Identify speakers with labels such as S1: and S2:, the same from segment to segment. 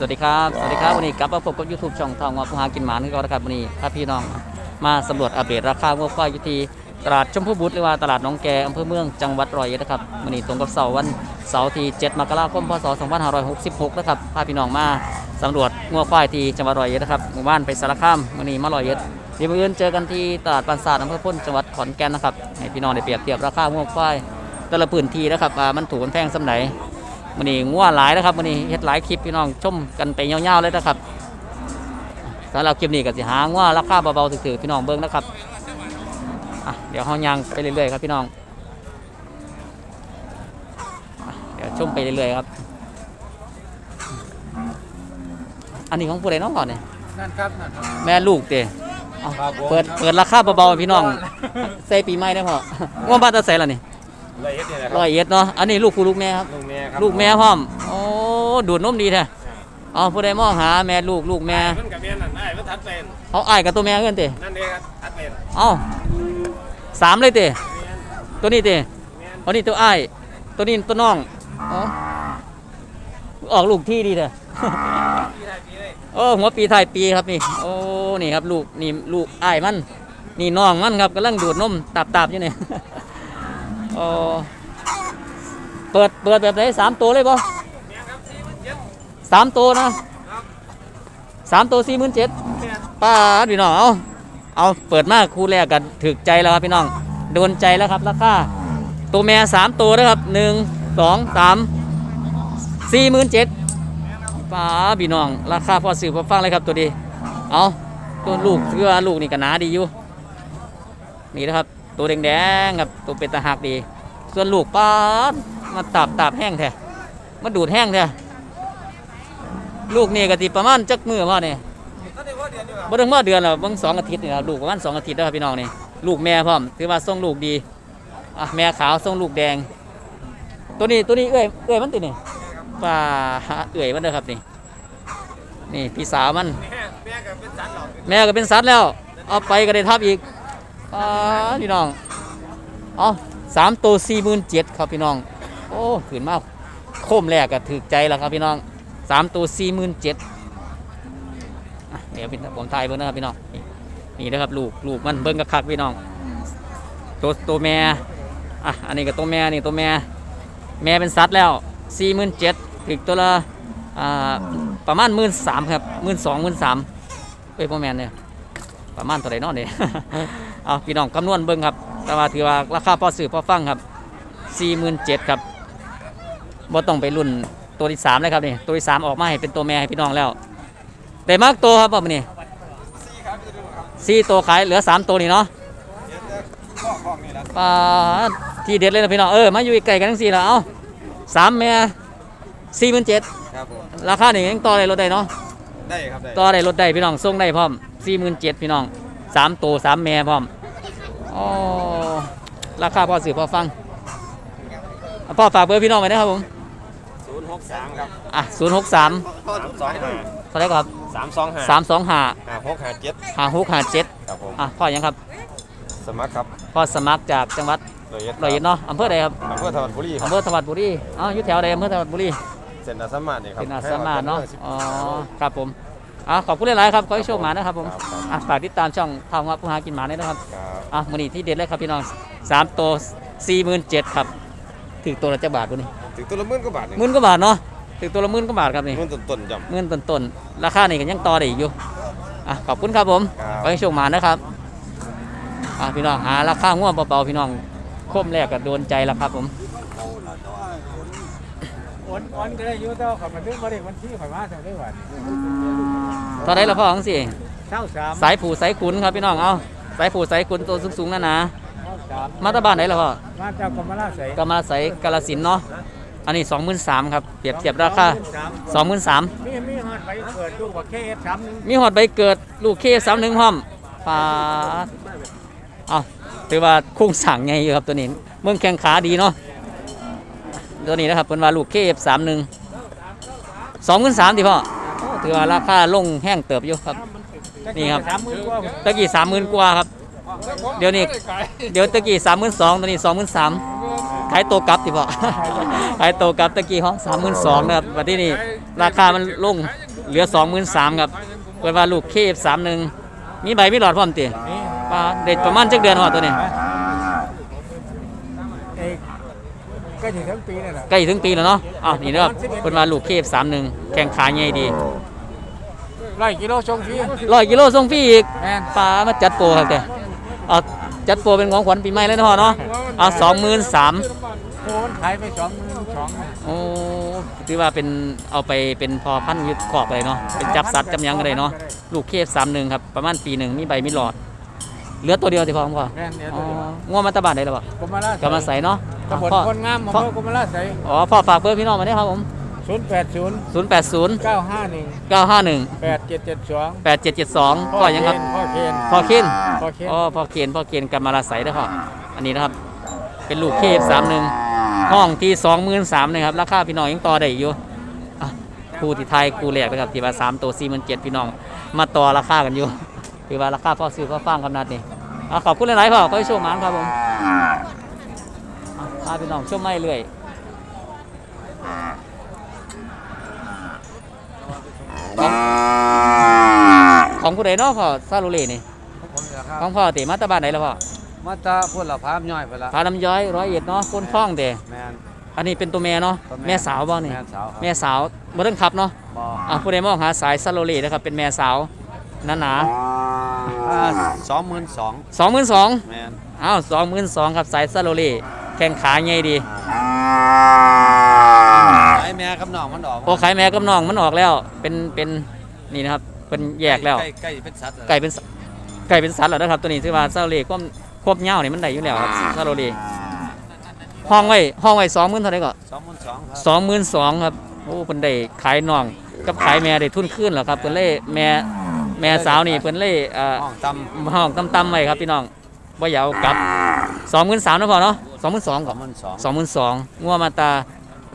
S1: สวัสดีครับ สวัสดีครับ วันนี้กลับมาพบกับ YouTube ช่องทองงอผู้หากินหมาที่เรานะครับวันนี้พาพี่น้องมาสำรวจอัปเดตราคาวัวควายอยู่ที่ตลาดชมพูบุตรหรือว่าตลาดน้องแกอำเภอเมืองจังหวัดร้อยเอ็ดนะครับวันนี้ตรงกับเสาร์วันเสาร์ที่ 7 มกราคม พศ 2566 นะครับพาพี่น้องมาสำรวจงัวควายที่จังหวัดร้อยเอ็ดนะครับหมู่บ้านไปสารคามวันนี้มาร้อยเอ็ดเดี๋ยวอื่นเจอกันที่ตลาดปราสาทอำเภอพ้นจังหวัดขอนแก่นนะครับให้พี่น้องได้เปรียบเทียบราคางัวควายแต่ละพื้นที่นะครับว่ามันถูกมันแพงสำไหน มันนี่งัวหลายนะครับมันนี่เฮ็ดหลายคลิปพี่น้องชมกันไปยาวๆเลยนะครับสำหรับคลิปนี้ก็สิหางัวราคาเบาๆถือๆพี่น้องเบิ่งนะครับอะเดี๋ยวเฮายังไปเรื่อยๆครับพี่น้องอะเดี๋ยวชมไปเรื่อยๆครับ อันนี้ของผู้ใดน้องก่อนเนี่ย
S2: นั่นครับนั่นครับ
S1: แม่ลูกเด้เอา
S2: ครับผม
S1: เปิดเปิดราคาเบาๆให้พี่น้องใส่ปีใหม่ได้พองัวบ้านตะไสล่ะนี่
S2: ละเอียดเนี่ยนะค
S1: ร้
S2: รั
S1: อยเอ็ดเนาะอันนี้ลูกผู้ลูกแม่ครับ
S2: ลูกแม่ครับ
S1: ลูกแม่พร้อม โอ้ดูดนมดีแท้อ๋อผู้ใดมองหาแม่ลูกลูกแม่
S2: เพิ่นกับแม่นั่นได้เพิ่นทัดเป็น
S1: เอาอ้ายกับตัวแม่เงินเตะ
S2: นั่นเองครับทัดเป็น
S1: เอ้าสามเลยเตะตัวนี้เตะตัวนี้ตัวอ้ายตัวนี้ตัวน้องอ๋อออกลูกที่ดีเถอะ
S2: ปีไทยปีเลย
S1: โอ้หัวปีไทายปีครับนี่โอ้นี่ครับลูกนี่ลูกอ้ายมัน นี่น้องมันครับกำลังดูดนมตับๆอยู่นี่โอ้ เปิดเปิดแบบไหนสามตัวเลยป่
S2: แม่ครับสี่
S1: สามตัวนะสามตัวสี่หมื่นเจ็ดป้าพี่น้องเอาเอาเปิดมากคู่แรกกันถึกใจแล้วครับพี่น้องโดนใจแล้วครับราคาตัวแม่สามตัวนะครับหนึ่งสองสามสี่หมื่นเจ็ดป้าพี่น้อง ราคาพอสื่อพอฟังเลยครับตัวดีเอาตัวลูกเสื้อลูกนี่ก็หนาดีอยู่นี่นะครับ ตัวแดงๆครับตัวเป็นตาหักดี ส่วนลูกป้า มาตับตับแห้งแท้มาดูดแห้งแท้ลูกนี่ก็ติประมาณจักมือพ่อเนี่ย
S2: ก็ได้ว่าเดือนอยู่ครับ
S1: บ่ถึงมาเดือนแล้วเบิ่งสองอาทิตย์นี่ครับลูกประมาณสองอาทิตย์แล้วครับพี่น้องนี่ลูกแม่พร้อมถือว่าส่งลูกดีอะแม่ขาวส่งลูกแดง ตัวนี้ตัวนี้เอ้ยเอ้ยมันตินี่ป่าเอ้ยมันเด้อครับนี่นี่พี่สาวมัน
S2: แม่กับเป็นสัตว์หรอก
S1: แม่ก็เป็นสัตว์แล้วเอาไปก็ได้ทับอีกอ่าพี่น้องเอาสามตัวสี่หมื่นเจ็ดครับพี่น้อง ขืนมากโคมแรกก็ถือใจแล้วครับพี่น้องสามตัวสี่หมื่นเจ็ดเดี๋ยวผมถ่ายเบิ้งนะครับพี่น้องนี่นะครับลูกลูกมันเบิ้งกระคักพี่น้องตัวตัวแม่อะอันนี้ก็ตัวแม่นี่ตัวแม่แม่เป็นสัตว์แล้วสี่หมื่นเจ็ดถึงตัวละอ่าประมาณหมื่นสามครับหมื่นสองหมื่นสามเอ้ยพ่อแม่เนี่ยประมาณเท่าไหร่เนอนเนี่ยเอาพี่น้องคำนวณเบิ้งครับแต่ว่าถือว่าราคาพอซื้อพอฟังครับสี่หมื่นเจ็ดครับ บ่ต้องไปรุ่นตัวที่สามเลยครับนี่ตัวที่สามออกมาให้เป็นตัวแม่ให้พี่น้องแล้วแต่มากตัวครับผมนี่
S2: สี่ครับจะดูครับ
S1: สี่ตัวขายเหลือสามตัวนี่เนาะ
S2: เดี๋ยวจะข้อข้องนี่ละ
S1: ปลาที่เด็ดเลยนะพี่น้องเออมาอยู่ไกลกันทั้งสี่แล้วเอาสามแม่สี่หมื่นเจ็ด
S2: ครับผม
S1: ราคานี่ยังต่อได้ลดได้เนาะ
S2: ได้ครับได้
S1: ต่อได้ลดได้พี่น้องส่งได้พร้อมสี่หมื่นเจ็ดพี่น้องสามตัวสามแม่พร้อมอ๋อราคาพอสื่อพอฟังอะพ่อฝากเบอร์พี่น้องไว้นะครับผม
S2: ศูนย์ หกสามครับ
S1: อะศูนย์หกสาม
S2: สามสองห้า
S1: เท่าไหรครับ
S2: สามสองห้า
S1: สามสองห้า
S2: ห้าหกห้าเจ็ด
S1: ห้าหกห้าเจ็ด
S2: ครับผม
S1: อะพ่อยังครับ
S2: สมัครครับ
S1: พ่อสมัครจากจังหวัด
S2: ละเอียด
S1: ร้อยเอ็ดเนาะอำเภอใดครับ
S2: อำเภอธวัดบุรีครั
S1: อำ
S2: บ
S1: เภอธวัดบุรีอ๋ออยู่แถวใดอำเภอธวัดบุรี
S2: เซ็นอาสามาเนี่ยครับ
S1: เป็นอาสามาเนาะอ๋อครับผมอะขอบคุณหลายๆครับขอให้โชคหมานะครับผม
S2: ครับครับ
S1: อะฝากติดตามช่องทางวัดผู้หากินหมาด้วยนะครับ
S2: ครับ
S1: อะมือนี้ที่เด็ดเลยครับพี่น้องสามตัวสี่หมื่นเจ็ดครับ ถึงตัวละเจ้าบาทตัวนี้
S2: ถึงตัวละหมื่นกว่าบาทหนึ่ง
S1: หมื่นกว่าบาทเนาะถึงตัวละหมื่นกว่าบาทครับนี่
S2: หมื่นต้นๆจำ
S1: หมื่นต้นๆราคานี่ก็ยังต่อได้อีกอยู่อะขอบคุณครับผม
S2: ครับ
S1: ขอให้โชคหมานะครับอะพี่น้องหาราคาง่วงเบาๆพี่น้องคมแรกก็โดนใจแล้วครับผม
S3: วันวันก็ได้อยุ่เจ้าขับมาถึงบริวันที่ข่อยมาเท่าได้วัน
S1: ตอนไหนละพ่อของสิ
S3: เช้าสาม
S1: สายผูสายขุนครับพี่น้องเอาสายผูสายขุนตัวสูงๆนั่นนะ
S3: เช้าสาม
S1: มาตาบ้านไหนล่ะพ่อ
S3: มาเจ้ากรมราชใส่
S1: กำมาใส่กาลสินธุ์เนาะอันนี้ 23,000ครับเปรียบเทียบราคา23,000
S3: มีมีฮอดไปเกิดลูกว่าเคเอฟสามหนึง
S1: มีหอดใบเกิดลูกเคสามหนึ่งพร้อมปาดเอาถือว่าโคุ้งสั่งไงอยู่ครับตัวนี้ เมืองแข้งขาดีเนาะตัวนี้นะครับเป็นว่าลูกเคฟสามหนึ่งสองหมื่นสามดิพ่อโอ้ถือว่าราคาลงแห้งเติบอยู่ครับ นี่ครับ
S3: สามหมื่นกว่า
S1: ตะกี้สามหมื่นกว่าครับ เดี๋ยวนี้ เดี๋ยวตะกี้สามหมื่นสองตัวนี้สองหมื่นสามขายตัวกลับดิพ่อขายตัวกลับตะกี้ห้องสามหมื่นสองนะครับวันที่นี่ราคามันลงเหลือสองหมื่นสามครับเปิดว่าลูกเคฟสามหนึ่งมีใบมีหลอดพร้อมตี
S3: นี่
S1: ปลาเด็ดประมาณจักเดือนหอดตัวนี้
S3: เอกก็ถึงทั้งปีนี่แหละ
S1: ใกล้ถึงปีแล้วเนาะอ้าวนี่นะครับเปิดว่าลูกเคฟสามหนึ่งแข่งขาใหญ่ดี
S3: ร้อยกิโลชงฟรี
S1: ร้อยกิโลส่งฟรีอีก
S3: แม่น
S1: ปลามาจัดโปรครับแต่ เอาจัดโปรเป็นของขวัญปีใหม่เลยนะพ่อเนาะเอาสองหมื่นสาม
S3: โอนขายไปสองหมื่นสอง
S1: โอ้ถือว่าเป็นเอาไปเป็นพอพันธุ์ยึดขอบอะไรเนาะเป็นจับสัตว์จำหยังกันเลยเนาะลูกเคฟสามหนึ่งครับประมาณปีหนึ่งมีใบมีหลอด เหลือตัวเดียวสิพ่อของพ่อ
S3: แม่นเนี่ย
S1: อ๋อง่วงมาตะบานได้หรือเปล่าก
S3: รมราช
S1: กำมาใส่เนาะ
S3: ตำบล
S1: พ่อ
S3: คนงามของ
S1: พ่อ
S3: เรากรมราชใส่
S1: อ๋อพ่อฝากเบอร์พี่น้องมาได้ครับผม
S3: ศูนย์แปดศูนย์
S1: ศูนย์แปดศูนย์
S3: เก้าห้าหนึ่ง
S1: เก้าห้าหนึ่ง
S3: แปดเจ็ดเจ็ดสอง
S1: แปดเจ็ดเจ็ดสองพ่อยังครับ
S3: พ่อเคน
S1: พ่อเคน
S3: พ่อเคน
S1: อ๋อพ่อเคนพ่อเคนกำมาลาใสนะครับอันนี้นะครับ เป็นลูกเคฟสามหนึ่งห้องที่สองหมื่นสามนะครับราคาพี่น้องยังต่อได้อยู่อะครูที่ไทยครูแรกนะครับที่ว่าสามตัวสี่หมื่นเจ็ดพี่น้องมาต่อราคากันอยู่คือว่าราคาพ่อซื้อพ่อฟังกำนัดนี่อะขอบคุณหลายๆพ่อขอให้โชคหมานครับผมอะพาพี่น้องชมไม่เรื่อย ของของผู้ใดเนาะพ่อซาลูเล่นี่
S3: ผมเหรอครั
S1: ขอบงพ่อเตมาตาบ้านไหนแล้วพ่อ
S3: มาตาพุ่นละพามย่อยไปละ
S1: พาลำย้อยร้อยเอ็ดเนาะคนคล้องเด
S3: แมน
S1: อันนี้เป็นตัวแม่เนาะ
S3: ตัวแม่
S1: แม่สาวบ่นี่
S3: แมนสาวครับ
S1: แม่สาวบ่ต้องขับเนาะ
S3: บอ
S1: อะผู้ใดมองหาสายซาโลเล่นะครับเป็นแม่สาวหนาหนา
S3: สองหมื่นสอง
S1: สองหมื่นสอง
S3: แมน
S1: อ้าวสองหมื่นสองครับสายซาโลเล่แข้งขาใหญ่ดี
S3: ไอ้แม่กับน้องมันออก
S1: โอ้ขายแม่กับน้องมันออกแล้ว เป็นเป็นนี่นะครับเป็นแยกแล้ว
S3: ใกล้ใกล้เป็นสัตว์
S1: ไก่เป็นสไก่เป็นสัตว์แล้วนะครับตัวนี้ที่ว่าซาโลเล่ควบควบเหย้านี่มันได้อยู่แล้วครับซาโลเล่ห้องไว้ห้องไว้สองหมื่นเท่าไหร่ก็
S3: สองหมื่นสองครับ
S1: สองหมื่นสองครับโอ้เพิ่นได้ขายน้องกับขายแม่ได้ทุนขึ้นแล้วครับเพิ่นเล่แม่แม่สาวนี่เพิ่นเล่เอ่อ
S3: ห้องต
S1: ห้องต่ำๆไว้ครับพี่น้องบ่อยากเอากลับสองหมื่นสามนะพอเนาะสองหมื่นสองำ
S3: ส
S1: ก่
S3: อ
S1: องน
S3: หมื่นสอง
S1: สองหมื่นสองงัวมาตา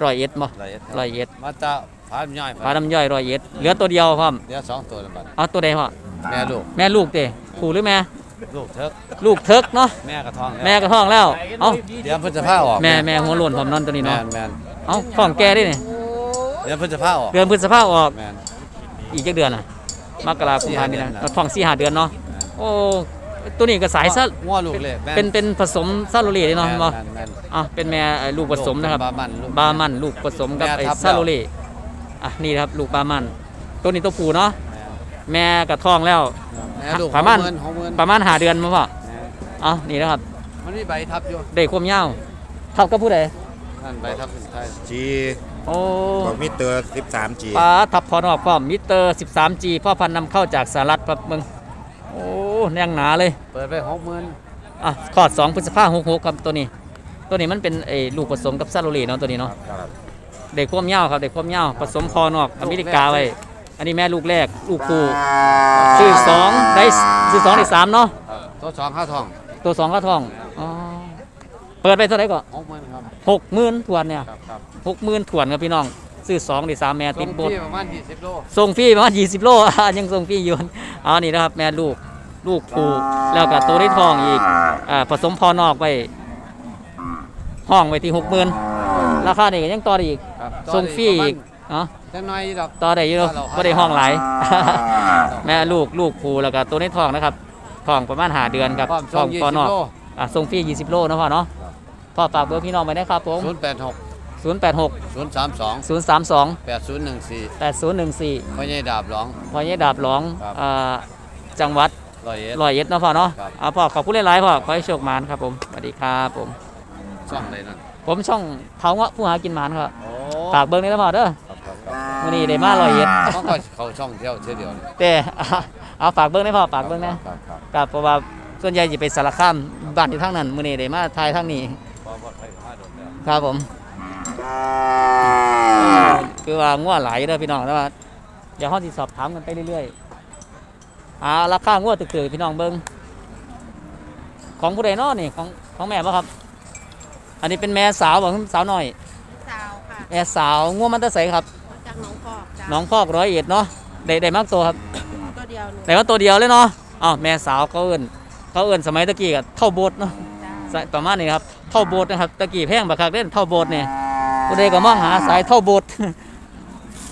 S1: ร้อยเอ็ดบ่
S3: ร้อยเอ็ด
S1: ร้อยเอ็ด
S3: มาตาพามย่อยไป
S1: ปลาดำย่อยร้อยเอ็ดเหลือตัวเดียวพร้อม
S3: เดี๋ยวสองตัวแล้วบัด
S1: เอาตัวใดพ่อ
S3: แม่ลูก
S1: แม่ลูกเต้ผู้หรือแม่
S3: ลูกเถิก
S1: ลูกเทิกเนาะ
S3: แม่กระท้องแล้ว
S1: แม่ก็ท้องแล้วเอ้า
S3: เดี๋ยวเพิ่นจะผ้าออก
S1: แม่แม่หัวโล้นพร้อมนอนตัวนี้
S3: แม
S1: เนาะ
S3: นแมน
S1: เอ้าท้องแก่ได้นี่
S3: เดี๋ยวเพิ่นจะผ้าออก
S1: เดือนพฤษภาออก
S3: แมน
S1: อีกจักเดือนน่ะมกราคมพามีนา
S3: สี่ห้าเดือน
S1: ท้องสี่ห้าเดือนเนาะโอ้ ตัวนี้ก็สายซะ
S3: งัวลูกเลยแม่
S1: เป็นเป็นผสมซาโรเล่เนาะ
S3: แม่
S1: บ่
S3: แม่นแม่น
S1: อะเป็นแม่เอ่อลูกผสมนะครับ
S3: บามันลูก
S1: บามันลูกผสมกับ
S3: แม่
S1: ไอ้
S3: ทับ
S1: ซาโร
S3: แล้ว
S1: เล่อะนี่นะครับลูกบามัน ตัวนี้ตัวผู้เนาะ
S3: แม่น
S1: แม่กับท้องแล้ว
S3: แม่ลูก
S1: ประมาณ
S3: หกหนหกหมื่น
S1: ประมาณหาเดือนมั้งพ่อ
S3: แม่น
S1: อะนี่นะครับ
S3: มันมีใบทับอยู่
S1: ได้ความยาวเท่ากับผู้ใด
S3: นั่นใบทับสุดท้าย
S4: จี
S1: โอ้
S4: บอกมิเตอร์ 13G
S1: ปลาทับพอนอกพร้อมมิเตอร์ 13G พ่อพันธุ์นำเข้าจากสหรัฐครับมึง โอ้แน่งหนาเลย
S3: เปิดไปหกหมื่น
S1: อะขอด2พฤษภาคม66ครับตัวนี้ ตัวนี้มันเป็นไอ้ลูกผสมกับซาโรเล่เนาะตัวนี้เนาะ
S4: ครับ
S1: เด็กความยาวครับเด็กความยาวผสมพอนอกอเมริกาไว้อันนี้แม่ลูกแรก ลูกปูซื้อสองได้ซื้อสองได้สามเนาะ
S3: ตัวสองข้าวทอง
S1: ตัวสองก็ทองอ๋อเปิดไปเท่าไหร่ก็
S3: หกหมื่นครับ
S1: หกหมื่นถวนเนี่ย
S3: ครับครับ
S1: หกหมื่นถวนครับพี่น้อง ซื้อสองได้สามแม่ติดโบด
S3: ส่งที่ประมาณยี่สิบโล
S1: ส่งฟรีประมาณยี่สิบโลอะยังส่งฟรีอยู่เอานี่นะครับ แม่ลูกลูกปูแล้วก็ตัวได้ทองอีกอ่าผสมพอนอกไว้ห้องไว้ที่หกหมื่นราคานี่ก็ยังต่อได้อีก
S3: ครับ
S1: ส่งฟรีอีกเนาะ
S3: จังน้อยดอก
S1: ต่อได้อยู่เนาะ
S3: ต่อเรา
S1: ก็ได้ห้องหลายแม่ลูกลูกผูแล้วก็ตัวนี้ทองนะครับทองประมาณหาเดือนครับ
S3: พร้อม
S1: ท
S3: ส่
S1: องง
S3: ยี่
S1: ปอ
S3: สิ
S1: น
S3: บ
S1: อก
S3: โล
S1: อะส่งฟรี20โลนะพ่อเนาะพ่อฝากเบอร์พี่น้องไว้นะครับผม
S3: ศูนย์แปดหก
S1: 086
S3: ศูนย์สามสอง
S1: 032
S3: แปดศูนย์หนึ่งสี่
S1: 8014
S3: พ่อใหญ่ดาบร้อง
S1: พ่อใหญ่ดาบหลอง
S3: ครับ
S1: อ่าจังหวัด
S3: ร้อยเอ็ด
S1: ร้อยเอ็ดเนาะพ่อเนาะ
S3: ครับ
S1: อ่าพ่อขอบคุณหลายๆพ่อขอให้โชคหมานครับผมสวัสดีครับผม
S3: ช่องเลยนั่น
S1: ผมช่องเท้าเงาะผู้หากินหมานครับ
S3: โอ้
S1: ฝากเบอร์นี้นะพ่อเด้อ
S3: ครับครับครับ
S1: มื้อนี้ได้มาร้อยเอ็ด
S3: ต้องก็เขาช่องเที่ยวเที่ยวเดียวนี่
S1: แต่เอาฝากเบอร์นะพ่อฝากเบอร์นะ
S3: ครับครับ
S1: กับเพราะว่าส่วนใหญ่จะไปสารคามบ้านอยู่ทางนั้นมื้อนี้ได้มาทายทางนี้
S3: เพราะว่าใครมาโดนแล้ว
S1: ครับผม คือว่างัวหลายเด้อพี่น้องแต่ว่าเดี๋ยวเฮาสิสอบถามกันไปเรื่อยๆอ่าราคางัวตึกๆพี่น้องเบิ่งของผู้ใดเนาะนี่ของของแม่บ่ครับ อันนี้เป็นแม่สาวบ่สาวน้อย
S5: สาวค่ะ
S1: แม่สาวงัวมันแตะไสครับ
S5: มาจากหนองพอกจ้า
S1: น้องพอกร้อยเอ็ดเนาะได้ได้มากตัวครับ
S5: ตัวเดียวหนู
S1: แต่ว่าตัวเดียวเลยเนาะอ้าวแม่สาวเขาเอิ้นเขาเอิ้นสมัยตะกี้ก็เท่าโบดเนาะ
S5: จ้า
S1: สายประมาณนี้ครับเท่าโบสถ์นะครับตะกี้แพงบักคักเล่นเท่าโบสถ์เนี่ย ผู้ใดก็มองหาสายเท่าโบสถ์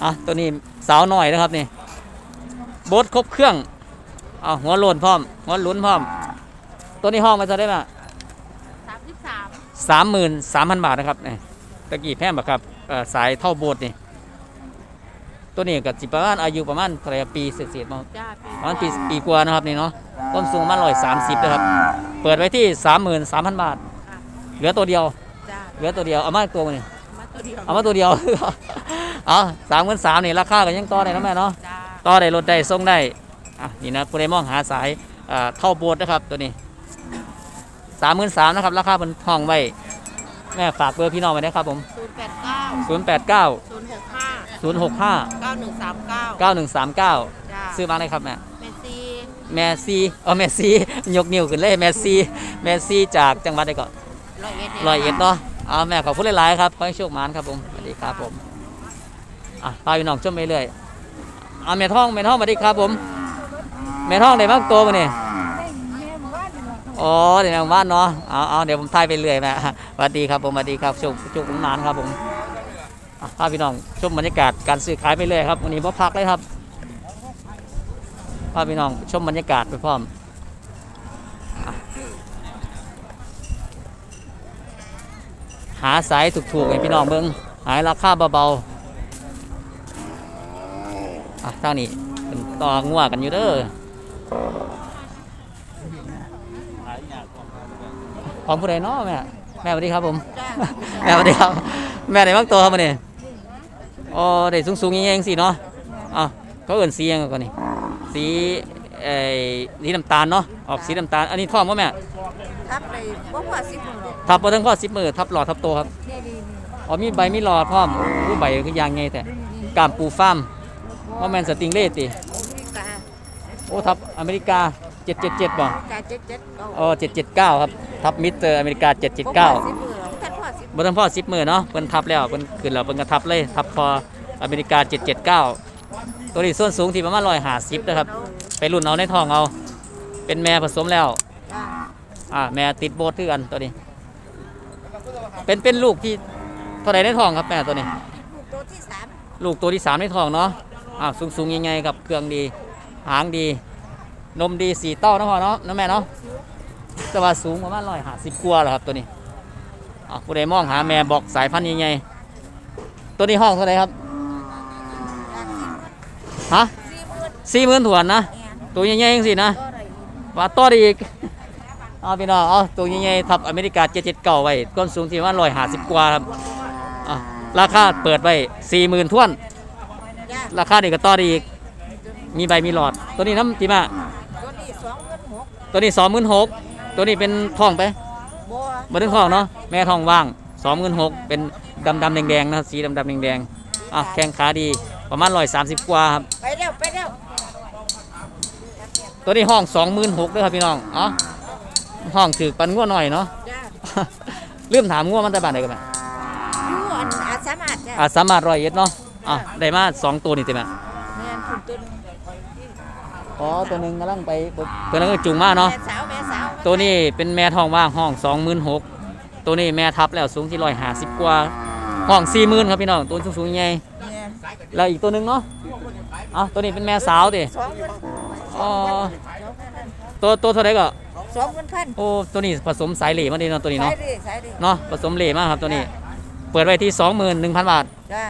S1: อะตัวนี้สาวหน่อยนะครับนี่โบสถ์ครบเครื่องเอาหัวโลนพร้อมหัวหลุนพร้อม ตัวนี้ห้องมาจะได้มา
S5: สามสิบสาม
S1: สามหมื่นสามพันบาทนะครับนี่ตะกี้แพงบักครับเอ่อสายเท่าโบสถ์นี่ตัวนี้ก็สิประมาณอายุประมาณเท่าไหร่ปีเศษๆมา
S5: จ้าปี
S1: ประมาณปีปีกว่านะครับนี่เนาะต้นสูงประมาณร้อยสามสิบนะครับ เปิดไว้ที่สามหมื่นสามพันบาท เหลือตัวเดียว
S5: จ้า
S1: เหลือตัวเดียวเอามาตัวมานี่
S5: มา ตัวเดียว
S1: เอามาตัวเดียว เอาสามหมื่นสามนี่ราคาก็ยังต่อได้นะแม่เนาะ
S5: จ้า
S1: ต่อได้ลดได้ส่งได้อะนี่นะผู้ใดมองหาสายอ่าเท่าโบสถ์นะครับตัวนี้สามหมื่นสามนะครับราคาเป็นทองไว้แม่ฝากเบอร์พี่น้องไว้นะครับผม
S5: ศูนย์แปดเก้า
S1: ศูนย์แปดเก้า
S5: ศูนย์หกห้า
S1: ศูนย์หกห้า
S5: เก้าหนึ่งสามเก้า
S1: เก้าหนึ่งสามเก้า
S5: จ้า
S1: ซื้อมาเลยครับแม่
S5: เมสซี่
S1: แมสซี่เออแมสซี่ ยกนิ้วขึ้นเลยแมสซี่ แมสซี่จากจังหวัดใดก่อน
S5: ร้อยเอ็ด
S1: ร้อยเอ็ดเนาะ เอาแม่ขอบคุณหลายๆครับขอให้โชคหมานครับผมสวัสดีครับผมอะพาพี่น้องชมไปเรื่อยเอาแม่ท่องแม่ท่องสวัสดีครับผมแม่ท่องได้มากตัวมาเนี่ยอ๋อเดี๋ยวแม่บ้านเนาะเอาเอาเดี๋ยวผมทายไปเรื่อยแม่สวัสดีครับผมสวัสดีครับโชคโชคหมานครับผมอะพาพี่น้องชมบรรยากาศการซื้อขายไปเรื่อยครับวันนี้พ่พักเลยครับพาพี่น้องชมบรรยากาศไปพร้อม หาสายถูกๆให้พี่น้องเบิ่งหายราคาเบาๆอะทางนี้เป็นต่องัวกันอยู่เด้อของผู้ใดเนาะแม่แม่สวัสดีครับผมแม่สวัสดีครับ แม่ไหนบ้างตัวครับมันนี่อ๋อได้สูงๆยังๆสิเนาะอะเขาเอิ่นสียังก่อนนี่สีเอ่อสีน้ำตาลเนาะออกสีน้ำตาลอันนี้ท่องป่ะแม่
S5: ทับไปบ่หัวสิบหมื่น
S1: ทับบ่ทั้งข้อสิบมือทับหลอดทับโตครับ
S5: นี่ดี
S1: อ๋อมีใบมีหลอดพร้อมอู้ใบคือยางไงแต่กามปูฟาร์มว่าแมนสติงเล่ติ
S5: นี่กา
S1: โอ้ทับอเมริกา 777บ่
S5: กาเจ็ดเจ็ดเก้า
S1: อ๋อ779 ครับ ทับมิสเตอร์อเมริกา779
S5: สิบหมื่นท่านพ่อสิบ
S1: บ่ทั้งพ่อ10มือเนาะเพิ่นทับแล้วเพิ่นขึ้นแล้วเพิ่นก็ทับเลยทับพออเมริกา 779 ตัวนี้ส่วนสูงที่ประมาณ150นะครับ ไปรุ่นเอาในท้องเอา เป็นแม่ผสมแล้ว
S5: จ้า
S1: อ่าแม่ติดโบสคือกันตัวนี้ เป็นเป็นลูกที่เท่าไหรในท้องครับแม่ตัวนี้
S5: ลูกตัวที่สาม
S1: ลูกตัวที่สามในท้องเนาะอ้าสูงสูงยังไงกับเครื่องดี หางดี นมดีสีเต้านะพ่อเนาะน้องแม่เนาะแต่ว่าสูงประมาณร้อยห้าสิบกว่าแหละครับตัวนี้อ่าผู้ใดมองหาแม่บอกสายพันธุ์ยังไงตัวนี้ห้องเท่าไหรครับฮะ
S5: สี่หมื่น
S1: สี่หมื่นถวนนะ
S5: แอน
S1: ตัวใหญ่ๆยังสินะ
S5: ก็อะไร
S1: ว่าต่อได้อีก เอาพี่น้องเอาตัวใหญ่ๆทับอเมริกาเจ็ดเจ็ดเก่าไว้ก้นสูงที่ประมาณร้อยห้าสิบกว่าครับอะราคาเปิดไว้สี่หมื่นทวน
S5: จ้า
S1: ราคาเด็กก็ต่อได้อีก มีใบมีหลอด ตัวนี้น้ำตีมา
S5: ตัวนี้สองหมื่นหก
S1: ตัวนี้สองหมื่นหกตัวนี้เป็นทองไป
S5: บัว
S1: บนถึงทองเนาะแม่ทองว่างสองหมื่นหกเป็นดำดำแดงแดงๆนะสีดำดำแดงแดงๆอะแข้งขาดีประมาณร้อยสามสิบกว่าครับ
S5: ไปเร็วไปเร็ว
S1: ตัวนี้ห้องสองหมื่นหกด้วยครับพี่น้องอ๋อ ห้องถือปันงัวหน่อยเนาะ
S5: จ้า
S1: ลืมถามงัวมันแต่บ้านไหนกันไหม
S5: อยู่อันอาสามารถจ้า
S1: อาจสามารถร้อยเอ็ดเนาะอะได้มาสองตัวนี่ติแม่
S5: แม่นคุณตุน
S1: อ๋อตัวหนึ่งกำลังไปตัวนั้นก็จุงมาเนาะ
S5: แม่สาวแม่สาว
S1: ตัวนี้เป็นแม่ทองว่างห้องสองหมื่นหกตัวนี้แม่ทับแล้วสูงที่ร้อยห้าสิบกว่าห้องสี่หมื่นครับพี่น้องตัวสูงสูงๆใหญ่
S5: แม่น
S1: แล้วอีกตัวหนึ่งเนาะเอ๋อตัวนี้เป็นแม่สาวดิ
S5: สองหมื่น
S1: อ๋อตัวตัวเท่าไหร่ก็
S5: สองหมื่นพัน
S1: โอ้ตัวนี้ผสมสายเหล่มาดีเนาะตัวนี้
S5: สา
S1: เนาะ
S5: ยดีสายดี
S1: เนาะผสมเหล่มากครับตัวนี้ เปิดไว้ที่สองหมื่นหนึ่งพันบาท
S5: จ้า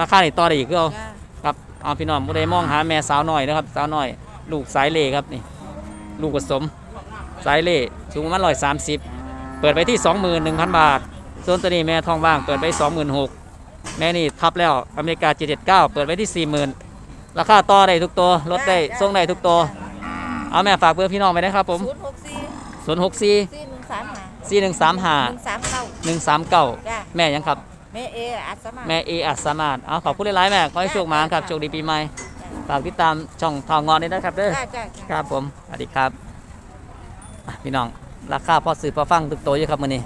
S1: ราคานี่ต่อได้อีกก็เอา
S5: จ้า
S1: ครับเอาพี่น้องผู้ใดมองหาแม่สาวหน่อยนะครับสาวหน่อย ลูกสายเหล่ครับนี่ลูกผสมสายเหล่สูงประมาณร้อยสามสิบเปิดไปที่สองหมื่นหนึ่งพันบาทส่วนตัวนี้แม่ทองว่างเปิดไปสองหมื่นหกแม่นี่ทับแล้วอเมริกาเจ็ดเจ็ดเก้าเปิดไปที่สี่หมื่นราคาต่อได้ทุกตัวลดได้ส่งได้ทุกตัว เอาแม่ฝากเบอร์พี่น้องไปนะครับผม
S5: ศูนย์หกสี่
S1: ศูนย์หกสี่
S5: สี่หนึ่งสามห้า
S1: สี่หนึ่งสามห้า
S5: หนึ่งสามเก้า
S1: หนึ่งสามเก้า
S5: จ้า
S1: แม่ยังครับ
S5: แม่เออาสามารถ
S1: แม่เออัสมาร์ทเอาขอบคุณหลายๆแม่ขอให้โชคมาครับโชคดีปีใหม่ฝากติดตามช่องทองงอนด้วยนะครับเด้อ
S5: จ้าจ้า
S1: ครับผมสวัสดีครับอะพี่น้องราคาพอซื้อพอฟังทุกตัวอยู่ครับมื้อนี้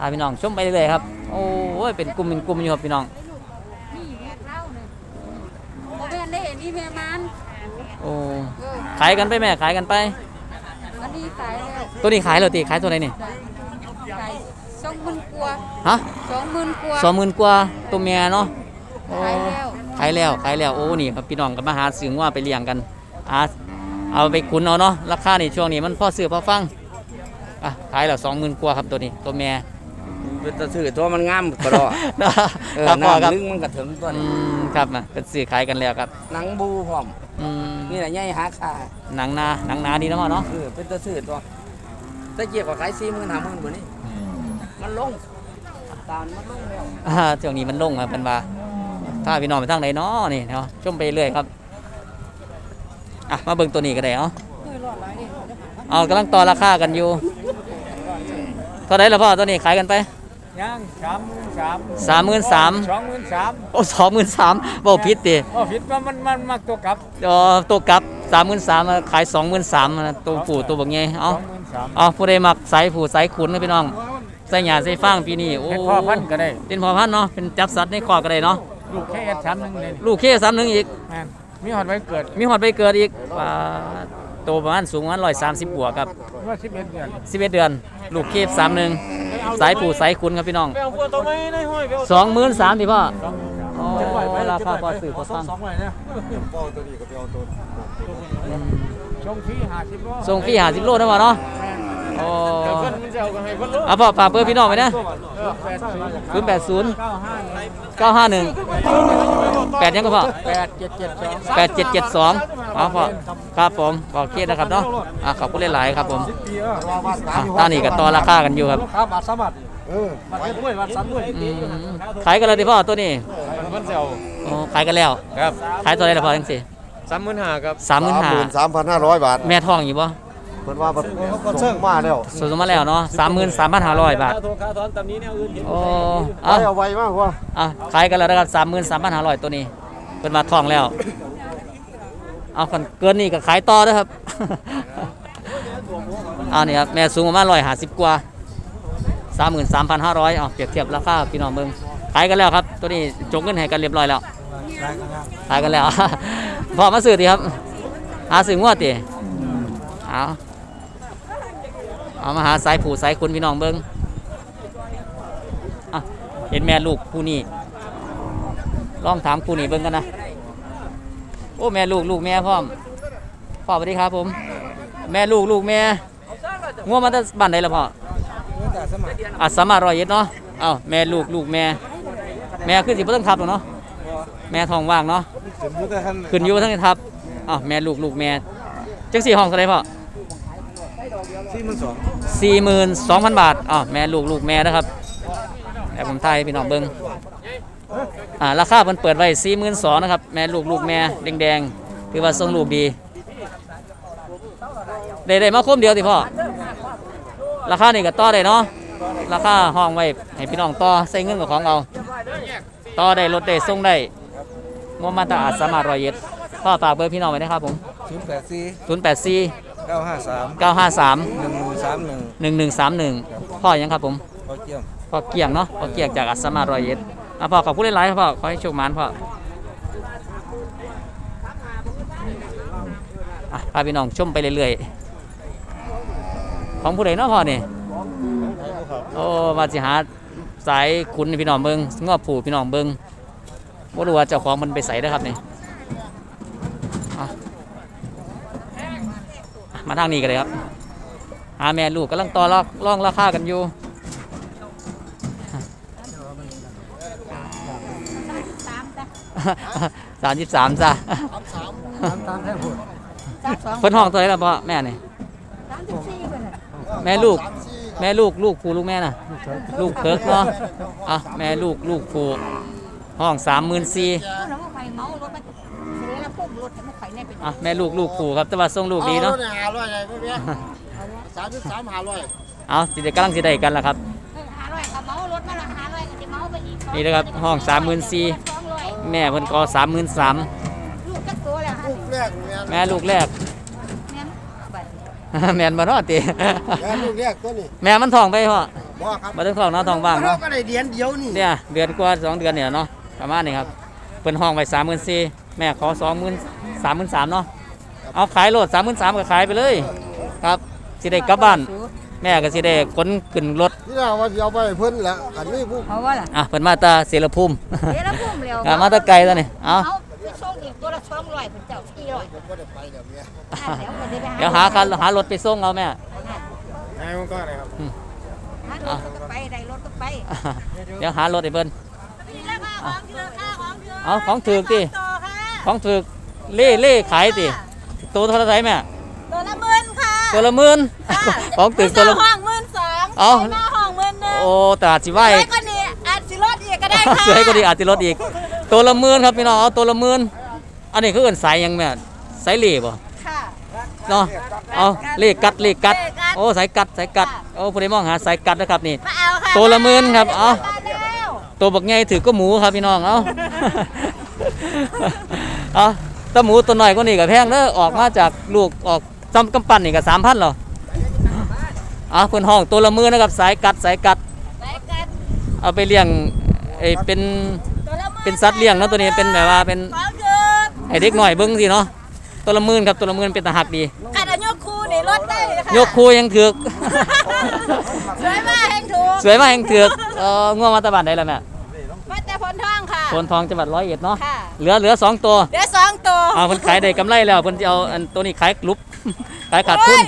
S1: อะพี่น้องชมไปเรื่อยๆครับโอ้ยเป็นกลุ่มเป็นกลุ่มอยู่ครับพี่น้อง
S6: นี่แม่เล่าหนึ่งโมแม่นได้เห็นนี่แม่มัน
S1: โอ้
S6: เออ
S1: ขายกันไปแม่ขายกันไป
S6: อันนี้ขายแล้ว
S1: ตัวนี้ขายแล้วติขายตัวไหนนี่
S6: ขายสองหมื่นกว่า
S1: ฮะ
S6: สองหมื่นกว่า
S1: สองหมื่นกว่าตัวเมียเนาะโอ้
S6: ขายแล้ว
S1: ขายแล้วขายแล้วโอ้นี่ครับพี่น้องก็มาหาซื้อว่าไปเลี้ยงกันอาเอาไปขุนเอาเนาะราคานี่ช่วงนี้มันพอซื้อพอฟังอะขายแล้วสองหมื่นกว่าครับตัวนี้ตัวเมีย
S7: เป็นตะซื้อตัวมันงามกระดอเออ
S1: ครับพ่อครับ
S7: น้ำลึงมันก็ถึงตัว
S1: อื
S7: นี้
S1: มครับมาเป็นซื้อขายกันแล้วครับ
S7: หนังบูพร้อม
S1: อืม
S7: นี่แหละใหญ่หาขา
S1: หนังนาหนังนาดีนะพ่อเนาะ
S7: เออเป็นตะซื้อตัวตะเกียบกับขายสี่หมื่นห้าหมื่นกว่านี้มันลงตาลมันลงแล้ว
S1: อ่าช่วงนี้มันลงครับเป็นว่าถ้าพี่น้องไปทางไหนเนาะนี่เนาะชมไปเรื่อยครับอะมาเบิ่งตัวนี้ก็ได้เนาะเอากำลังต่อราคากันอยู่เท่าไหรละพ่อตัวนี้ขายกันไป
S3: ย่างสามหมื่นสาม
S1: สามหมื่นสาม
S3: สองหมื่นสาม
S1: โอ้สองหมื่นสามบอกผิดติ
S3: โอ้ผิดว่ามันมันมักตัวกลับ
S1: เออตัวกลับสามหมื่นสามขายสองหมื่นสามตัวผู้ตัวบักไง
S3: ส
S1: เอา
S3: องหมื่นสาม
S1: เอาผู้ใดมักสายผู้สายขุนนะพี่น้องใส่หยาใส่ฟางปีนี้โอ้
S3: เป็นพ่อพันธุ์ก็ได้
S1: เป็นพ่อพันธุ์เนาะเป็นจับสัตว์ในคอกก็ได้เนาะ
S3: ลูกแค่เอ็ดสามหนึ่งเลย
S1: ลูกเคสามหนึ่งอีก
S3: แม่นมีหอดไว้เกิด
S1: มีหอดไปเกิดอีกว่าโตประมาณสูงประมาณร้อยสามสิบบวกครับ
S3: ว่าสิบเอ็ดเดือน
S1: สิบเอ็ดเดือน ลูกเคฟสามหนึ่งสายผู้สายขุนครับพี่น้อง
S3: ไปเอาพวกตัวไม้ในห้อยไปเอา
S1: สองหมื่นสามพี่พ่อ
S3: สองหมื่นสาม
S1: อ๋อราคาพอสื่อพอฟัง
S3: สองร้อยนะ
S2: ป้อตัวนี้ก็ไปเอาตัว
S3: ชงฟรีห้าสิบโล
S1: ส่งฟรีหาสิบโลนะพ่อเนาะโอ้
S3: เดี๋ยวเพิ่นมันจะเอากันให้เพิ่นโล
S1: เอาพ่อฝากเบอร์พี่น้องไว้นะ
S3: เออแปดศูนย์
S1: ศูนย์แปดศูนย์
S3: เก้าห้าหนึ่ง
S1: เก้าห้าหนึ่งแปดยังก็พ่อ
S3: แปดเจ็ดเจ็ดสอง
S1: แปดเจ็ดเจ็ดสอง เอาพ่อครับผมขอเคสนะครับเนาะอะขอบคุณหลายๆครับผม
S3: สิบปีเออ
S1: อะตอนนี้ก็ต่อราคากันอยู่ครับ
S3: ลูกค้าบาทสามบาทเออบัตรเฮ็ดด้วยบัตรซ้ำด้วย
S1: อืมขายกันเลยดิพ่อตัวนี้
S3: เพิ่นเซล
S1: โอ้ขายกันแล้ว
S2: ครับ
S1: ขายตัวไหนละพ่อจังสิ
S2: สามหมื่นห้าครับ
S1: สามหมื่นห้า
S4: สามพันห้าร้อยบาท
S1: แม่ทองอยู่บ่
S4: เพิ่นว่าเพิ่นส่งมาแล้ว
S1: สูงมาแล้วเนาะสามหมื่นสามพันห้าร้อยบาท
S3: โทรค่าถอนตำนี้แนวอื่นเห็น
S1: โอ้
S4: ไป
S1: เอา
S4: เอาไว้มากกว่า
S1: อะขายกันแล้วนะครับสามหมื่นสามพันห้าร้อยตัวนี้เป็นมาทองแล้ว เอาคันเกินนี่ก็ขายต่อเด้อครับ เอานี่ครับแม่สูงประมาณร้อยห้าสิบกว่าสามหมื่นสามพันห้าร้อยเอาเปรียบเทียบราคาพี่น้องเมืองขายกันแล้วครับ ตัวนี้จงเงินให้กันเรียบร้อยแล้วขายกันแล้วพอมาซื้อดีครับหาซื้องวดดิเอาเอามาหาสายผูสายคุณพี่น้องเบิ้งเห็นแม่ลูกคู่นี้ลองถามคู่นี้เบิ้งกันนะ โอ้แม่ลูกลูกแม่พร้อมพ่อสวัสดีครับผม แม่ลูกลูกแม่ง่วงมาจากบ้านไหนล่ะพ่ออะสามารถรอยเอ็ดเนาะเอ้าแม่ลูกลูกแม่ แม่ขึ้นสิบ่ต้องทับหรอกเนาะแม่ท้องว่างเนาะขึ้นอยู่ทั้งนี้ทับอ้าวแม่ลูกลูกแม่จังสี่ห้องเท่าไหรพ่อ
S3: สี่หมื่นสอง
S1: สี่หมื่นสองพันบาทอ้าวแม่ลูกลูกแม่นะครับแต่ผมทายให้พี่น้องเบิ้ง อ่าราคาเพิ่นเปิดไว้สี่หมื่นสองนะครับ แม่ลูกลูกแม่แดงๆถือว่าทรงลูกดีได้ได้มาคมเดียวสิพ่อราคานี่ก็ต่อได้เนาะราคาห้องไว้ให้พี่น้องต่อใส่เงินกับของเอาต่อได้รถได้ส่งได้งวมาตราอาจสามารถรอยเย็ดพ่อฝากเบอร์พี่น้องไว้นะครับผม
S3: ศูนย์แปดสี่
S1: ศูนย์แปดสี่
S3: เก้าห้าสาม
S1: เก้าห้าสาม
S3: หนึ่งหนึ่งสามหนึ่ง
S1: หนึ่งหนึ่งสามหนึ่งพ่อยังครับผม
S3: พอเกี่ยม
S1: พ่อเกียงเนาะพ่อเกียงจากอัสสมารอยเอ็ด อะพ่อขอบคุณหลายๆครับพ่อขอให้โชคมานพ่ออะพาพี่น้องชมไปเรื่อยๆ ของผู้ใดเนาะพ่อนี่โอ้มาสิหาสายคุณพี่น้องเบิงงอบผูพี่น้องเบิงว่ารู้ว่าเจ้าของมันไปใส่ได้ครับนี่มาทางนี้กันเลยครับหาแม่ลูกกำลังต่อรองร่องราคากันอยู่
S6: สามจ้ะ
S1: สามสิบสามจ้ะ
S3: ตามตามแท้ผล
S6: สามสอง
S1: เพิ่นห้องตัวไหนล่ะพ่อแม่นี่
S6: สามสิบสี่คนน่ะ
S1: แม่ลูก แม่ลูกลูกผู้ลูกแม่น่ะ ลูกเคิร์กเนาะอะแม่ลูกลูกผู้ห้องสามหมื่นสี่
S6: เอาแล้วมาไข่เมารถมาเสียแล้วพวกรถมาไข่เนี่ยเป็น
S1: อะแม่ลูกลูกผู้ครับแต่ว่าทรงลูกดีเนาะ
S4: หาร้อยไงพี่เบี้ยสามสิบสามหาร้อย
S1: เอาสิได้กำลังสิได้กันล่ะครับ
S6: หาร้อยเขาเมารถมาละหาร้อยก็จะเมาไปอีก
S1: นี่นะครับห้อง34,000
S6: สองร้อย
S1: แม่เพิ่นก็สามหมื่นสาม
S6: ลูกจักตัวแล้วฮะ
S4: ลูกแรกเนี่ย
S1: แม่ลูกแรก
S6: เนี่ยบัด
S1: แม่นบ่เนาะติ
S4: แม่ลูกแรกตัวนี้
S1: แม่มันท้องไปพ่อ
S4: บ่ครับ
S1: บ่ถึงท้องเนาะท้องว่าง
S4: เรา
S1: เนาะ
S4: ก็ได้เดียนเดียวนี่
S1: เนี่ยเดือนกว่าสองเดือนเนี่ยเนาะประมาณนี้ครับเปิดห้องไว้สามหมื่นสี่แม่ขอสองหมื่นสามหมื่นสามเนาะเอาขายโหลดสามหมื่นสามก็ขายไปเลย ครับสิสิได้กลับบ้าน แม่ก็สิได้ขนขึ้นรถ
S4: ที่เราว่าสิเอาไปให้เพิ่นแหละอันนี้ผู้
S5: เพราะว่าล่ะ
S1: อะเพิ่นมาตาเสรภูมิ
S5: เดี๋ยวเราพุ่มเร็ว
S1: อะมาตาไกลตัวนี้เอา
S5: เอาไปส่งอีกตัวละสองร้อยเป็นเจ้าที่ร้อย
S4: บ่ได้ไปเดี๋ยวเนี้ย
S5: เดี๋ยวมันจะได้
S1: เดี๋ยวหาคันหารถไปส่งเอาแม่
S3: ไงมันก็อะไรครับ
S5: หารถก็ไปได้รถก็ไป
S1: เดี๋ยวหารถให้เพิ่น
S5: นี่ราคาของเถือค่าของเถือ
S1: เอาของถูกติ
S5: ต่อค่ะ
S1: ของถูกเล่เล่ขายติตัวเท่าไหร่แม่
S5: ตัวละหมื่นค่ะ
S1: ตัวละหมื่นของถูกตัวละ
S5: ห้องหมื่นสอง
S1: เอา
S5: หน้าห้องหมื่นหนึ่ง
S1: โอ้ตลาดสิไหว
S5: ไว้ก็นี่อาจสิรถอีกก็ได้ค่ะ
S1: สวยก็ดีอาจจะลดอีก ตัวละหมื่นครับพี่น้องเอาตัวละหมื่นอันนี้คือเอิ้นสายหยังแม่สายเหล่บ่
S5: ค่ะ
S1: เนาะเอาเลขกัดเลขกัด
S5: เลขกัด
S1: โอ้สายกัดสายกัดโอ้ผู้ใดมองหาสายกัดนะครับนี่
S5: มาเอาค่ะ
S1: ตัวละหมื่นครับเอา
S5: มาแล้ว
S1: ตัวบักใหญ่ถือก็หมูครับพี่น้องเอาเอาแตะหมูตัวหน่อยก็นี่ก็แพงเด้อออกมาจากลูกออก จำกำปั้นนี่ก็สามพันหรอเอาเพิ่นห้องตัวละหมื่นนะครับสายกัดสายกัด
S5: ไปกัน
S1: เอาไปเลี้ยงเอ้ยเป็น
S5: ตัวละหมื่น
S1: เป็นสัตว์เลี้ยงเนาะตัวนี้เป็นแบบว่าเป็น
S5: ของเถือ
S1: ให้เด็กหน่อยเบิ้งสิเนาะตัวละหมื่นครับตัวละหมื่นเป็นตาหักดี
S5: ขัดอายกคูนี่รถได้ค่ะ
S1: ยกคูยังถือก
S5: สวยมากแห่งถูก
S1: สวยมากยังถือกเออง่วงมาตะบันได้แล้วแม่
S5: มาแต่พนทองค่ะ
S1: โซนทองจังหวัดร้อยเอ็ดเนาะ
S5: ค่ะ
S1: เหลือเหลือสองตัว
S5: เดี๋ยวสองตัว
S1: เอาเพิ่นขายได้กำไรแล้วเพิ่นจะเอาอันตัวนี้ขายกลุบ ขายขาดทุน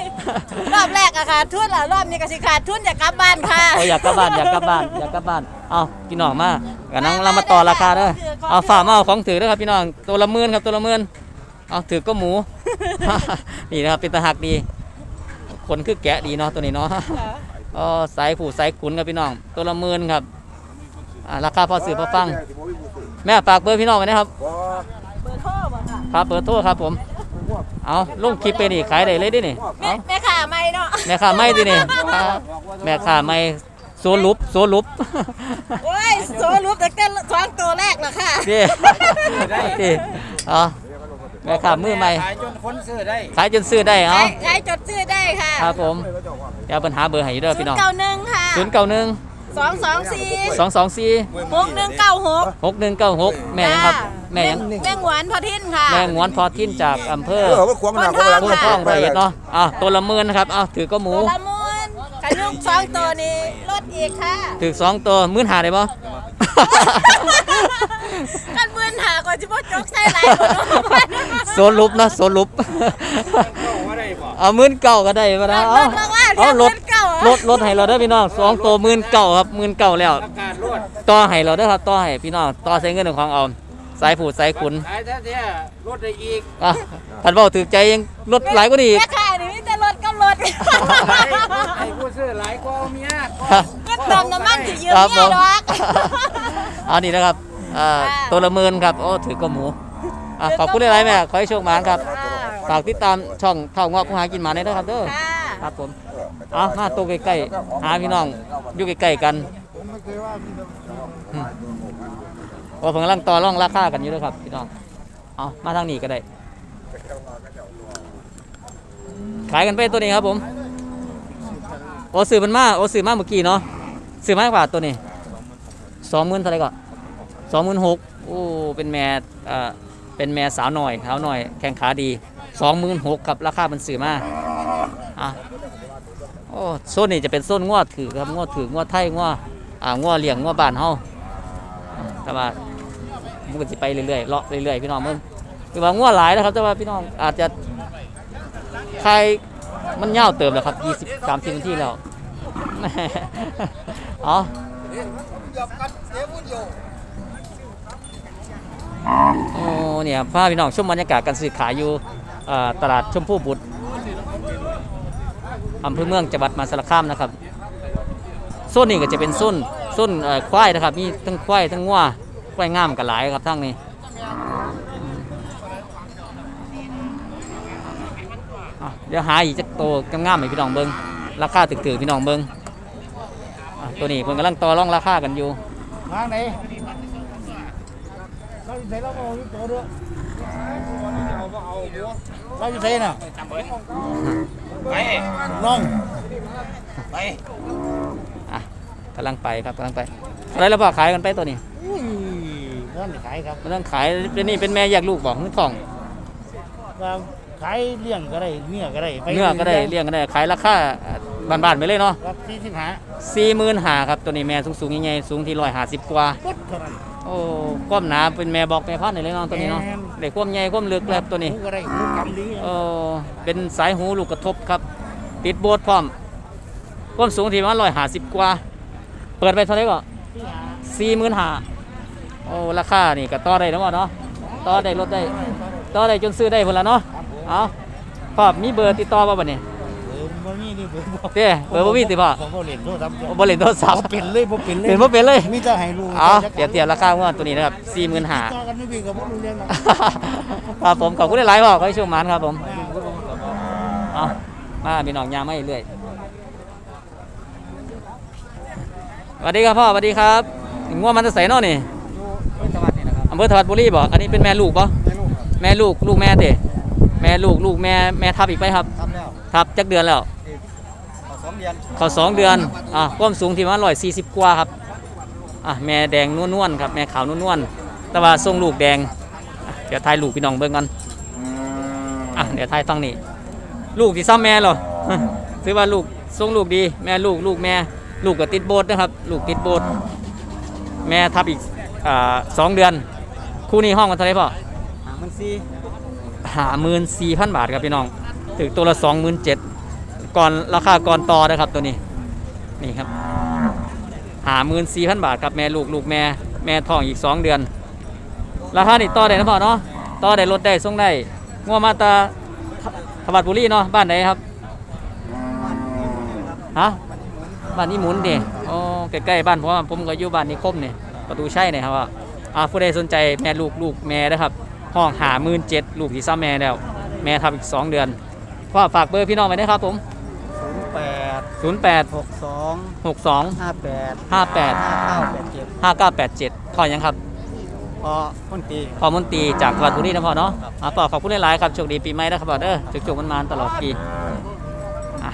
S5: โอ้ยรอบแรกอะขาดทุนละรอบนี้ก็สิขาดทุนอยากกลับบ้านค่ะ
S1: เอาอยากกลับบ้านอยากกลับบ้านอยากกลับบ้าน เอาพี่น้องมากันน้องเรามาต่อราคาเด้อเอาฝ่ามาเอาของถือเด้อครับพี่น้องตัวละหมื่นครับตัวละหมื่นเอาถือก็หมู นี่นะครับเป็นตาหักดี คนคือแกะดีเนาะตัวนี้เนาะอ๋อสายผูสายขุนครับพี่น้อง ตัวละหมื่นครับ อ่าราคาพอสื่อพอฟัง แม่ฝากเบอร์พี่น้องไว้นะครับ
S5: เบอร์โทรบ่ค่ะ
S1: ครับเบอร์โทรครับผม เอาลงคลิปไปนี่ขายได้เลยดินี่
S5: แม่
S1: เอา
S5: แม่ค่ะไม่เนาะ
S1: แม่ค้าไม่ดินี่อ่าแม่ค้าไม่โซลุบโซลุบ
S5: โอ้ยโซลูปตั้งแต่สองตัวแรกแล้วค่ะ
S1: เด้เด้เอาแม่ค้ามือใหม่
S3: ขายจนคนซื้อได้
S1: ขายจนซื้อได้เอา
S5: ขายขายจดชื่อได้ค่ะ
S1: ครับผมเดี๋ยวปัญหาเบอร์ให้อยู่เด้อ
S5: ศู
S1: พี่
S5: น
S1: น้อง
S5: ย์เก้าหนึ่งค่ะ
S1: ศูนย์เก้าหนึ่ง
S5: สองสองสี่
S1: สองสองสี่
S5: หกหนึ่งเก้าหก
S1: หกหนึ่งเก้าหกแม่ยังครับ แม่ยัง
S5: แม่งหวานพอทินค่ะ
S1: แม่งวนพอทิ้นจากอำเภอ
S4: เออว่าความหนักความหลัง
S1: เพื่อท่องไรเอ็ดเนาะอะตัวละหมื่นนะครับอะถือก็หมู
S5: ตัวละมุนกันยุกสองตัวนี้ลดอีกค่ะ
S1: ถือสองตัวหมื่นหาได้ปะ
S5: กันมื่นหากว่าจะบ่จกใส่หลายคน
S1: โซนลุบนะโซนลุบ
S3: ว่าได้บ่
S1: เอาหมื่นเก่าก็ได้ปะนะเอาเอาลดลดลดให้เราได้อพี่น้องสองตัวหมื่นเก่าครับหมื่นเก่าแล้ว
S3: ประกาศรวด
S1: ต่อให้เราได้อครับต่อให้พี่น้องต่อใช้เงินของเอาสายผูดสายขุน
S3: ขายแท้ๆรวดได้อีก
S1: อะท่านบอกถือใจยังลดหลายกว่านี้อีก
S5: แม่ค่ะนี่มีแต่รถกับรถ
S3: ไอ้ผู้ซื้อหลายกว่าเมีย
S1: ครับ
S5: ก็เติมน้ำมันสิยืม
S1: ครับผ
S5: เมีย
S1: ม
S5: ดอก
S1: เอานี่นะครับอ่า
S5: ค่ะ
S1: ตัวละหมื่นครับโอ้ถือก็หมูอะขอบคุณหลายๆแม่ขอให้โชคหมานครับฝากติดตามช่องเท่างอกผู้หากินหมาได้ด้วยครับเด้อ
S5: ค่ะ
S1: ครับผมเอามาตัวใกล้ๆหาพี่น้องอยู่ใกล้ๆกันอืมโอ้ผมกำลังต่อรองราคากันอยู่ด้วยครับพี่น้องเอามาทางนี้ก็ได้ขายกันไปตัวนี้ครับผมโอ้สื่อมันมาโอ้สื่อมาเมื่อกี้เนาะสื่อมากกว่าตัวนี้สองหมื่นเท่าไรก่อนสองหมื่นหกโอ้เป็นแม่เอ่อเป็นแม่สาวหน่อยสาวหน่อยแข้งขาดีสองหมื่นหกครับราคามันสื่อมาอะ อ้โซนนี้จะเป็นโซนงวดถือครับงวดถืองวดไทยงวดอ่างวดเลี้ยงงวดบ้านเฮาแต่ว่ามันก็จะไปเรื่อยๆเลาะเรื่อยๆพี่น้องมึงคือว่างวดหลายแล้วครับแต่ว่าพี่น้องอาจจะใครมันยาเติมแล้วครับ20 30นาทีแล้วแหม่เอโอ้เนี่ยพาพี่น้องชมบรรยากาศการซื้อขายอยู่ตลาดชมพู่บุตร อำเภอเมืองจังหวัดมหาสารคามนะครับโซนนี้ก็จะเป็นโซนโซนควายนะครับ มีทั้งควายทั้งงัวควายงามกันหลายครับทั้งนี้เดี๋ยวหาอีกจักโตวงามๆให้พี่น้องเบิงราคาถึกๆพี่น้องเบิงตัวนี้เพิ่นกำลังต่อรองราคากันอยู่
S4: ทางไหนเราอยู่ไหนเราเอาตัวเด้อเราอยู่ไหนน่ะ
S3: ไป
S4: น้อง
S3: ไป
S1: อะกำลังไปครับกำลังไปอะไรแล้วบอกขายกันไปตัวนี้
S4: อุ้ยนั่นขายครับ
S1: มันต้องขายเป็นนี่เป็นแม่แยกลูกบอกมือทอง
S4: ว่าขายเลี้ยงก็ได้เนื้อก็ได้ป
S1: เนื้อก็ได้เลี้ยงก็ได้ขายราคาบ้านๆไปเลยเนาะ
S4: รับที่สิบห้า
S1: สี่หมื่นหาครับตัวนี้แม่สูงๆใหญ่ๆสูงที่ร้อยห้าสิบกว่า
S4: ปุ๊บเท่านั้น
S1: โอ้ก้มหนาเป็นแม่บอกแม่พันธุ์นี่เลยเนาะตัวนี้เนาะ
S4: แม่น
S1: ได้ความใหญ่ความลึกแล้วตัวนี้
S4: หูก็ได้หูกำดี
S1: เออเป็นสายหูลูกกระทบครับ ติดโบสถ์พร้อมความสูงที่ประมาณร้อยห้าสิบกว่า เปิดไปเท่าไหร่ก็สี่หมื่นห้าโอ้ราคานี่ก็ต่อได้แล้วเนาะต่อได้ลดได้ต่อได้จนซื้อได้พุ่นละเนาะเอาพ่อมีเบอร์ติดต่อป่ะบัดนี้
S4: เออบ่มี นี่เบอร์บ่
S1: เด้เบอร์บ่มีติพ่อ
S4: ผมบ่เล่นโทรศัพท์
S1: โอ้บ่เล่นโทรศัพท์
S4: บ่เป็นเลยบ่เป็นเลย
S1: เป็นบ่เป็นเลย
S4: มีแต่ให้ลูก
S1: เอาเปรียบเทียบราคางวดตัวนี้นะครับสี่หมื่นห้า
S4: ต่อกันไม่มีก็บ่รู้เรื่องหรอก
S1: ครับผมขอบคุณหลายๆพ่อขอให้โช่วงมันครับผมเอามาพี่น้องยามไม่เรื่อยสวัสดีครับพ่อสวัสดีครับง่วงมันจะใส่นอนี่
S3: สวัสดีนะครับ
S1: อำเภอทวัดบุรีบ่อันนี้เป็นแม่ลูกบ่
S3: ไม่รู้ครับ
S1: แม่ลูก ลูกแม่เตะแม่ลูก ลูกแม่ แม่ทับอีกไปครับ
S3: ทำแล้ว
S1: ทับจักเดือนแล้ว
S3: ขอสอง เดือน
S1: เขาสองเดือนอะความสูงที่ประมันร้อยสี่สิบกว่าครับอะแม่แดงนวลๆครับแม่ขาวนวลๆแต่ว่าทรงลูกแดงอะเดี๋ยวทายลูกพี่น้องเบิ่งกันอะเดี๋ยวทายตั้งนี่ลูกที่ซ้ำแม่เหรอถือว่าลูกทรงลูกดี แม่ลูกลูกแม่ ลูกก็ติดโบสถ์นะครับ ลูกติดโบสถ์แม่ทับอีกอ่าสองเดือน คู่นี้ห้องกันเท่าไหรพ่อ
S3: หามันซี
S1: หาหมื่นสี่พันบาทครับพี่น้องถึงตัวละสองหมื่นเจ็ด ก่อนราคาก่อนต่อนะครับตัวนี้นี่ครับหาหมื่นสี่พันบาทครับแม่ลูกลูกแม่แม่ท้องอีกสองเดือน ราคานี่ต่อได้นะพ่อเนาะต่อได้ลดได้ส่งได้งัวมาตาทวัดบุรีเนาะบ้านไหนครับฮะบ้านนี้หมุนดิอ๋อใกล้ๆบ้านเพราะว่าผมก็อยู่บ้านนิคมเนี่ยประตูใช่เนี่ยครับว่าอ่าผู้ใดสนใจแม่ลูกลูกแม่นะครับห้องหาหมื่นเจ็ดลูกที่ซ้ำแม่แล้ว แม่ทำอีก2เดือนพ่อฝากเบอร์พี่น้องไว้นะครับผม
S3: ศูนย์แปด
S1: 08
S3: หกสอง
S1: 62
S3: ห้าแปด
S1: 58
S3: ห้าเก้าแปดเจ็ด
S1: 5987พ่อยังครับ
S3: พอคนตี
S1: พ่อมนตรีจากจังหวัดบุรีนะพ่อเนาะอะพ่อขอบคุณหลายๆครับโชคดีปีใหม่นะครับพ่อเด้อจุกๆมันมาตลอดปีอะ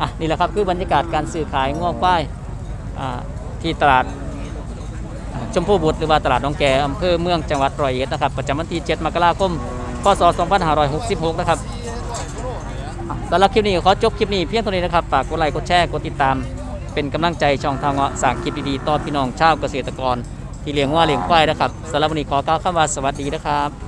S1: อะนี่แหละครับคือบรรยากาศการซื้อขายง้อควายอ่าที่ตลาดอ่าชมพู่บุตรหรือว่าตลาดหนองแกอำเภอเมืองจังหวัดร้อยเอ็ดนะครับประจำวันที่ 7 มกราคม พศ 2566 นะครับอะ สำหรับคลิปนี้ขอจบคลิปนี้เพียงเท่านี้นะครับฝากกดไลค์กดแชร์กดติดตาม เป็นกำลังใจช่องทางเงาะสร้างคลิปดีๆต่อพี่น้องชาวเกษตรกร ที่เลี้ยงว่าเลี้ยงควายนะครับสำหรับวันนี้ขอกล่าวคำว่าสวัสดีนะครับ